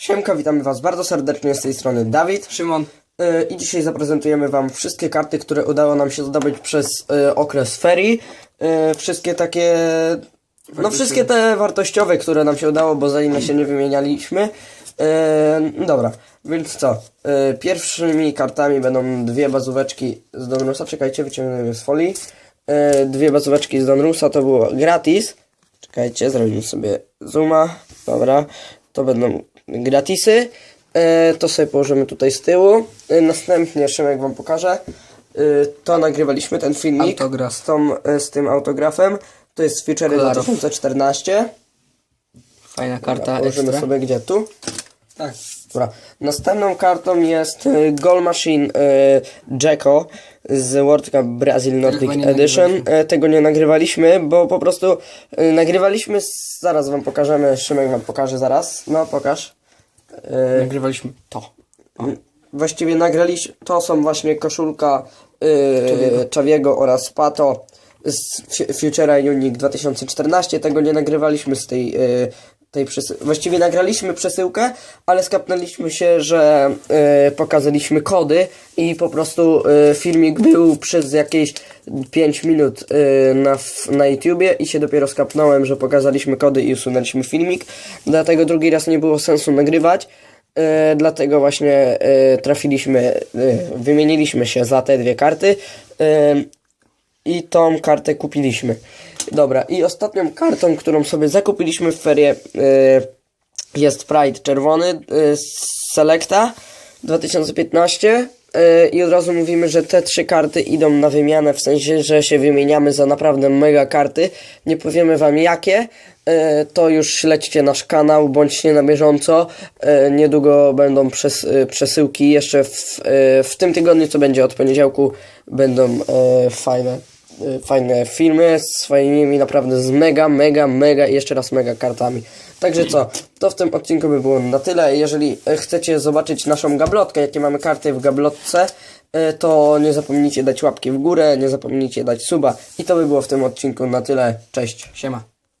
Siemka, witamy Was bardzo serdecznie z tej strony Dawid Szymon. Yy, i dzisiaj zaprezentujemy Wam wszystkie karty, które udało nam się zdobyć przez yy, okres ferii. Yy, wszystkie takie, no wszystkie te wartościowe, które nam się udało, bo za inne się nie wymienialiśmy. Yy, dobra, więc co? Yy, pierwszymi kartami będą dwie bazóweczki z Donrusa. Czekajcie, wyciągnę z folii. Yy, dwie bazóweczki z Donrusa to było gratis. Czekajcie, zrobimy sobie zooma. Dobra, to będą gratisy. E, to sobie położymy tutaj z tyłu. E, następnie Szymek wam pokaże. E, to nagrywaliśmy ten filmik Autograf. z, tą, z tym autografem. To jest Kolorów. 2014. Fajna karta Położymy ekstra. sobie gdzie tu. Tak. Dobra. Następną kartą jest e, Goal Machine e, Jacko z World Cup Brazil Nordic Edition. E, tego nie nagrywaliśmy, bo po prostu e, nagrywaliśmy, zaraz wam pokażemy, Szymek wam pokaże zaraz. No, pokaż. E, Nagrywaliśmy to. Właściwie nagraliśmy, to są właśnie koszulka yy, Czawiego oraz Pato z Fu- Futura Unique 2014. Tego nie nagrywaliśmy z tej, yy, tej przesyłki. Właściwie nagraliśmy przesyłkę, ale skapnęliśmy się, że yy, pokazaliśmy kody i po prostu yy, filmik był przez jakieś 5 minut yy, na, na YouTubie i się dopiero skapnąłem, że pokazaliśmy kody i usunęliśmy filmik. Dlatego drugi raz nie było sensu nagrywać. E, dlatego właśnie e, trafiliśmy, e, wymieniliśmy się za te dwie karty e, i tą kartę kupiliśmy. Dobra, i ostatnią kartą, którą sobie zakupiliśmy w ferie e, jest Pride czerwony e, z Selecta 2015 e, i od razu mówimy, że te trzy karty idą na wymianę, w sensie, że się wymieniamy za naprawdę mega karty. Nie powiemy wam jakie, e, to już śledźcie nasz kanał, bądźcie na bieżąco. E, Niedługo będą przes przesyłki, jeszcze w, w tym tygodniu, co będzie od poniedziałku, będą fajne y, fajne filmy z fajnymi naprawdę z mega, mega, mega i jeszcze raz mega kartami. Także co, to w tym odcinku by było na tyle. Jeżeli e, chcecie zobaczyć naszą gablotkę, jakie mamy karty w gablotce, e, to nie zapomnijcie dać łapki w górę, nie zapomnijcie dać suba i to by było w tym odcinku na tyle. Cześć. Siema.